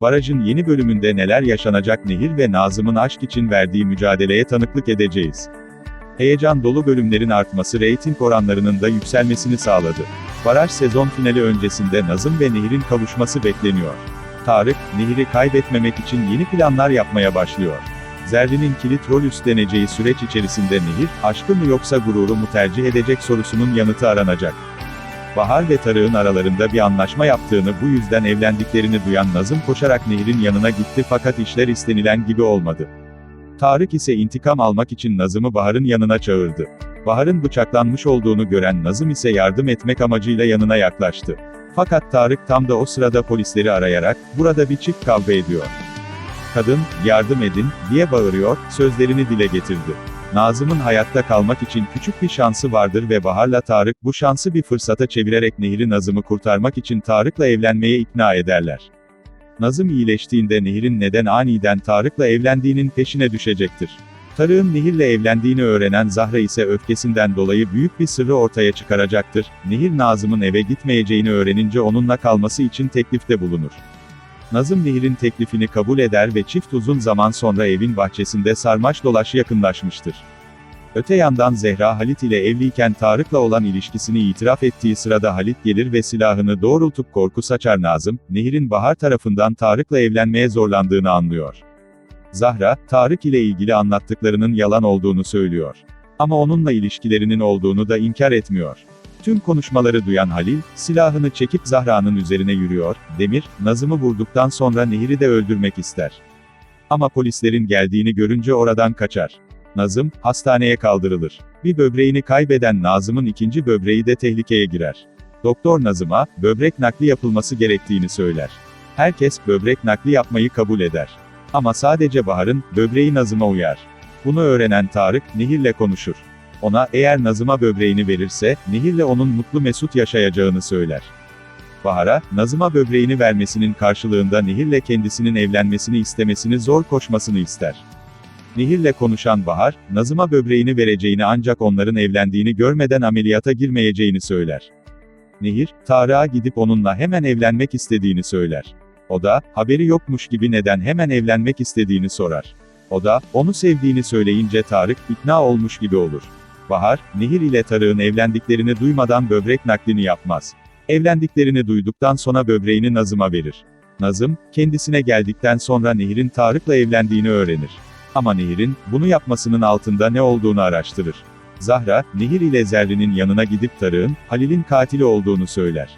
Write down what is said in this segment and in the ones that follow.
Barajın yeni bölümünde neler yaşanacak Nehir ve Nazım'ın aşk için verdiği mücadeleye tanıklık edeceğiz. Heyecan dolu bölümlerin artması reyting oranlarının da yükselmesini sağladı. Baraj sezon finali öncesinde Nazım ve Nehir'in kavuşması bekleniyor. Tarık, Nehir'i kaybetmemek için yeni planlar yapmaya başlıyor. Zerrin'in kilit rol üstleneceği süreç içerisinde Nehir, aşkı mı yoksa gururu mu tercih edecek sorusunun yanıtı aranacak. Bahar ve Tarık'ın aralarında bir anlaşma yaptığını bu yüzden evlendiklerini duyan Nazım koşarak Nehir'in yanına gitti fakat işler istenilen gibi olmadı. Tarık ise intikam almak için Nazım'ı Bahar'ın yanına çağırdı. Bahar'ın bıçaklanmış olduğunu gören Nazım ise yardım etmek amacıyla yanına yaklaştı. Fakat Tarık tam da o sırada polisleri arayarak, burada bir çift kavga ediyor. Kadın, yardım edin, diye bağırıyor, sözlerini dile getirdi. Nazım'ın hayatta kalmak için küçük bir şansı vardır ve Bahar'la Tarık bu şansı bir fırsata çevirerek Nehir'i Nazım'ı kurtarmak için Tarık'la evlenmeye ikna ederler. Nazım iyileştiğinde Nehir'in neden aniden Tarık'la evlendiğinin peşine düşecektir. Tarık'ın Nehir'le evlendiğini öğrenen Zahra ise öfkesinden dolayı büyük bir sırrı ortaya çıkaracaktır. Nehir Nazım'ın eve gitmeyeceğini öğrenince onunla kalması için teklifte bulunur. Nazım Nehir'in teklifini kabul eder ve çift uzun zaman sonra evin bahçesinde sarmaş dolaş yakınlaşmıştır. Öte yandan Zehra Halit ile evliyken Tarık'la olan ilişkisini itiraf ettiği sırada Halit gelir ve silahını doğrultup korku saçar Nazım, Nehir'in Bahar tarafından Tarık'la evlenmeye zorlandığını anlıyor. Zahra, Tarık ile ilgili anlattıklarının yalan olduğunu söylüyor. Ama onunla ilişkilerinin olduğunu da inkar etmiyor. Tüm konuşmaları duyan Halil, silahını çekip Zahra'nın üzerine yürüyor, Demir, Nazım'ı vurduktan sonra Nehir'i de öldürmek ister. Ama polislerin geldiğini görünce oradan kaçar. Nazım, hastaneye kaldırılır. Bir böbreğini kaybeden Nazım'ın ikinci böbreği de tehlikeye girer. Doktor Nazım'a, böbrek nakli yapılması gerektiğini söyler. Herkes, böbrek nakli yapmayı kabul eder. Ama sadece Bahar'ın, böbreği Nazım'a uyar. Bunu öğrenen Tarık, Nehir'le konuşur. Ona, eğer Nazım'a böbreğini verirse, Nehir'le onun mutlu mesut yaşayacağını söyler. Bahar'a, Nazım'a böbreğini vermesinin karşılığında Nehir'le kendisinin evlenmesini istemesini zor koşmasını ister. Nehir'le konuşan Bahar, Nazım'a böbreğini vereceğini ancak onların evlendiğini görmeden ameliyata girmeyeceğini söyler. Nehir, Tarık'a gidip onunla hemen evlenmek istediğini söyler. O da, haberi yokmuş gibi neden hemen evlenmek istediğini sorar. O da, onu sevdiğini söyleyince Tarık, ikna olmuş gibi olur. Bahar, Nehir ile Tarık'ın evlendiklerini duymadan böbrek naklini yapmaz. Evlendiklerini duyduktan sonra böbreğini Nazım'a verir. Nazım, kendisine geldikten sonra Nehir'in Tarık'la evlendiğini öğrenir. Ama Nehir'in, bunu yapmasının altında ne olduğunu araştırır. Zahra, Nehir ile Zerrin'in yanına gidip Tarık'ın, Halil'in katili olduğunu söyler.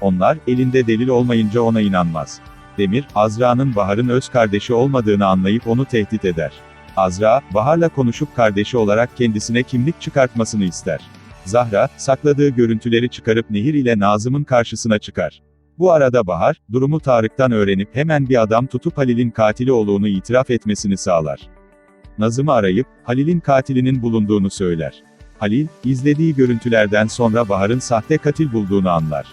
Onlar, elinde delil olmayınca ona inanmaz. Demir, Azra'nın Bahar'ın öz kardeşi olmadığını anlayıp onu tehdit eder. Azra, Bahar'la konuşup kardeşi olarak kendisine kimlik çıkartmasını ister. Zahra, sakladığı görüntüleri çıkarıp Nehir ile Nazım'ın karşısına çıkar. Bu arada Bahar, durumu Tarık'tan öğrenip hemen bir adam tutup Halil'in katili olduğunu itiraf etmesini sağlar. Nazım'ı arayıp, Halil'in katilinin bulunduğunu söyler. Halil, izlediği görüntülerden sonra Bahar'ın sahte katil bulduğunu anlar.